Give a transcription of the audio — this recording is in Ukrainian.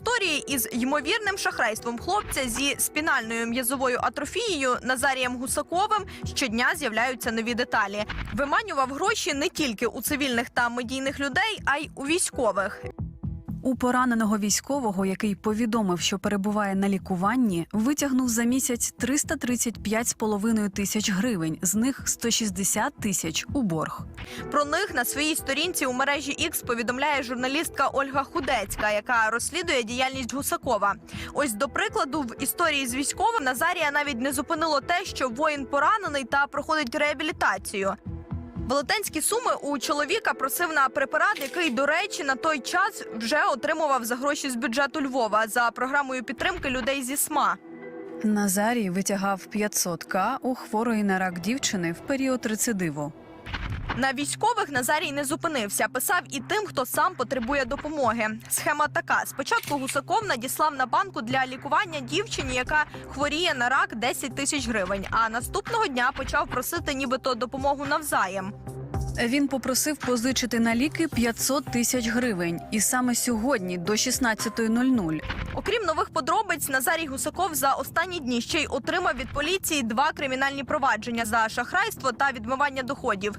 історії із ймовірним шахрайством хлопця зі спінальною м'язовою атрофією Назарієм Гусаковим щодня з'являються нові деталі. Виманював гроші не тільки у цивільних та медійних людей, а й у військових. У пораненого військового, який повідомив, що перебуває на лікуванні, витягнув за місяць 335,5 тисяч гривень, з них 160 тисяч у борг. Про них на своїй сторінці у мережі X повідомляє журналістка Ольга Худецька, яка розслідує діяльність Гусакова. Ось до прикладу, в історії з військовим Назарія навіть не зупинило те, що воїн поранений та проходить реабілітацію. Велетенські суми у чоловіка просив на препарат, який, до речі, на той час вже отримував за гроші з бюджету Львова за програмою підтримки людей зі СМА. Назарій витягав 500к у хворої на рак дівчини в період рецидиву. На військових Назарій не зупинився. Писав і тим, хто сам потребує допомоги. Схема така: спочатку Гусаков надіслав на банку для лікування дівчині, яка хворіє на рак 10 тисяч гривень. А наступного дня почав просити, нібито допомогу навзаєм. Він попросив позичити на ліки 500 тисяч гривень, і саме сьогодні до 16.00 Окрім нових подробиць, Назарій Гусаков за останні дні ще й отримав від поліції два кримінальні провадження за шахрайство та відмивання доходів.